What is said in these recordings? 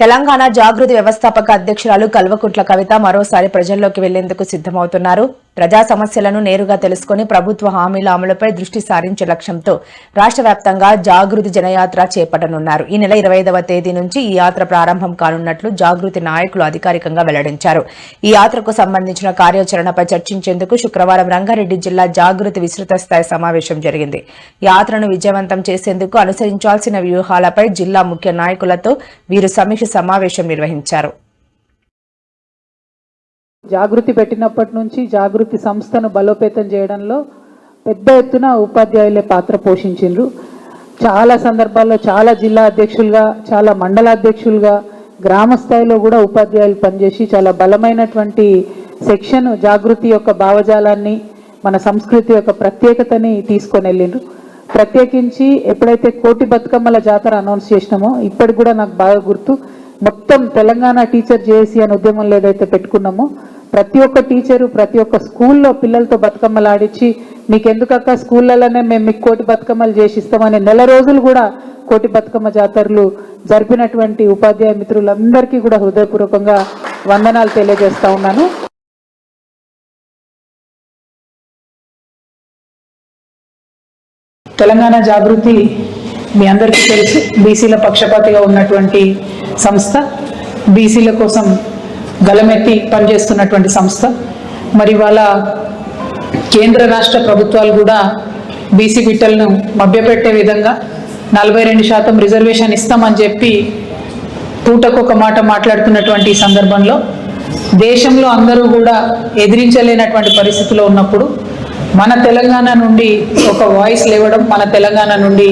తెలంగాణ జాగృతి వ్యవస్థాపక అధ్యక్షురాలు కల్వకుంట్ల కవిత మరోసారి ప్రజల్లోకి వెళ్ళేందుకు సిద్దమవుతున్నారు ప్రజా సమస్యలను నేరుగా తెలుసుకుని ప్రభుత్వ హామీల అమలుపై దృష్టి సారించే లక్ష్యంతో రాష్ట్ర వ్యాప్తంగా జాగృతి జనయాత్ర చేపట్టనున్నారు. ఈ నెల ఇరవై ఐదవ తేదీ నుంచి ఈ యాత్ర ప్రారంభం కానున్నట్లు జాగృతి నాయకులు అధికారికంగా వెల్లడించారు. ఈ యాత్రకు సంబంధించిన కార్యాచరణపై చర్చించేందుకు శుక్రవారం రంగారెడ్డి జిల్లా జాగృతి విస్తృత స్థాయి సమావేశం జరిగింది. యాత్రను విజయవంతం చేసేందుకు అనుసరించాల్సిన వ్యూహాలపై జిల్లా ముఖ్య నాయకులతో వీరు సమీక్ష సమావేశం నిర్వహించారు. జాగృతి పెట్టినప్పటి నుంచి జాగృతి సంస్థను బలోపేతం చేయడంలో పెద్ద ఎత్తున ఉపాధ్యాయులే పాత్ర పోషించిండ్రు. చాలా సందర్భాల్లో చాలా జిల్లా అధ్యక్షులుగా చాలా మండల అధ్యక్షులుగా గ్రామ స్థాయిలో కూడా ఉపాధ్యాయులు పనిచేసి చాలా బలమైనటువంటి సెక్షన్ జాగృతి యొక్క భావజాలాన్ని మన సంస్కృతి యొక్క ప్రత్యేకతని తీసుకొని వెళ్ళిండ్రు. ప్రత్యేకించి ఎప్పుడైతే కోటి బతుకమ్మల జాతర అనౌన్స్ చేసినామో ఇప్పటికి కూడా నాకు బాగా గుర్తు. మొత్తం తెలంగాణ టీచర్ జేఏసీ అనే ఉద్యమంలో ఏదైతే పెట్టుకున్నామో ప్రతి ఒక్క టీచరు ప్రతి ఒక్క స్కూల్లో పిల్లలతో బతుకమ్మలు ఆడించి మీకు ఎందుకక్క స్కూళ్ళలోనే మేము మీకు కోటి బతుకమ్మలు చేసిస్తామని నెల రోజులు కూడా కోటి బతుకమ్మ జాతరలు జరిపినటువంటి ఉపాధ్యాయ మిత్రులందరికీ కూడా హృదయపూర్వకంగా వందనాలు తెలియజేస్తా ఉన్నాను. తెలంగాణ జాగృతి మీ అందరికీ తెలుసు బీసీల పక్షపాతిగా ఉన్నటువంటి సంస్థ బీసీల కోసం గలమెత్తి పనిచేస్తున్నటువంటి సంస్థ. మరి వాళ్ళ కేంద్ర రాష్ట్ర ప్రభుత్వాలు కూడా బీసీ బిడ్డలను మభ్యపెట్టే విధంగా నలభై రెండు శాతం రిజర్వేషన్ ఇస్తామని చెప్పి పూటకొక మాట మాట్లాడుతున్నటువంటి సందర్భంలో దేశంలో అందరూ కూడా ఎదిరించలేనటువంటి పరిస్థితిలో ఉన్నప్పుడు మన తెలంగాణ నుండి ఒక వాయిస్ లేవడం మన తెలంగాణ నుండి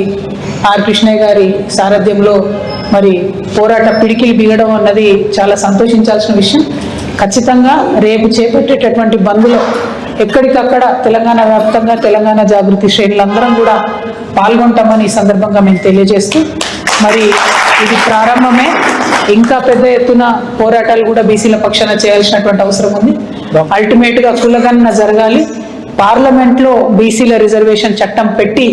ఆర్ కృష్ణయ్య గారి సారథ్యంలో మరి పోరాట పిడికిలు బిగడం అన్నది చాలా సంతోషించాల్సిన విషయం. ఖచ్చితంగా రేపు చేపట్టేటటువంటి బంద్లో ఎక్కడికక్కడ తెలంగాణ వ్యాప్తంగా తెలంగాణ జాగృతి శ్రేణులందరం కూడా పాల్గొంటామని ఈ సందర్భంగా మేము తెలియజేస్తూ మరి ఇది ప్రారంభమే. ఇంకా పెద్ద ఎత్తున పోరాటాలు కూడా బీసీల పక్షాన చేయాల్సినటువంటి అవసరం ఉంది. అల్టిమేట్గా కులగణన జరగాలి. పార్లమెంట్లో బీసీల రిజర్వేషన్ చట్టం పెట్టి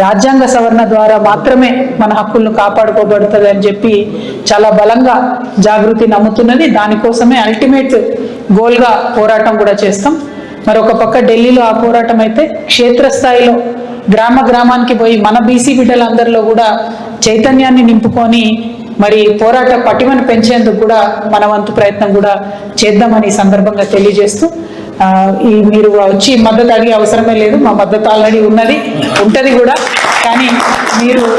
రాజ్యాంగ సవరణ ద్వారా మాత్రమే మన హక్కులను కాపాడుకోబడుతుంది అని చెప్పి చాలా బలంగా జాగృతి నమ్ముతున్నది. దానికోసమే అల్టిమేట్ గోల్గా పోరాటం కూడా చేస్తాం. మరొక పక్క ఢిల్లీలో ఆ పోరాటం అయితే క్షేత్రస్థాయిలో గ్రామ గ్రామానికి పోయి మన బీసీ బిడ్డలందరిలో కూడా చైతన్యాన్ని నింపుకొని మరి పోరాట పటిమను పెంచేందుకు కూడా మన వంతు ప్రయత్నం కూడా చేద్దామని సందర్భంగా తెలియజేస్తూ ఈ మీరు వచ్చి మద్దతు అడిగే అవసరమే లేదు మా మద్దతు ఆల్రెడీ ఉన్నది ఉంటది కూడా. కానీ మీరు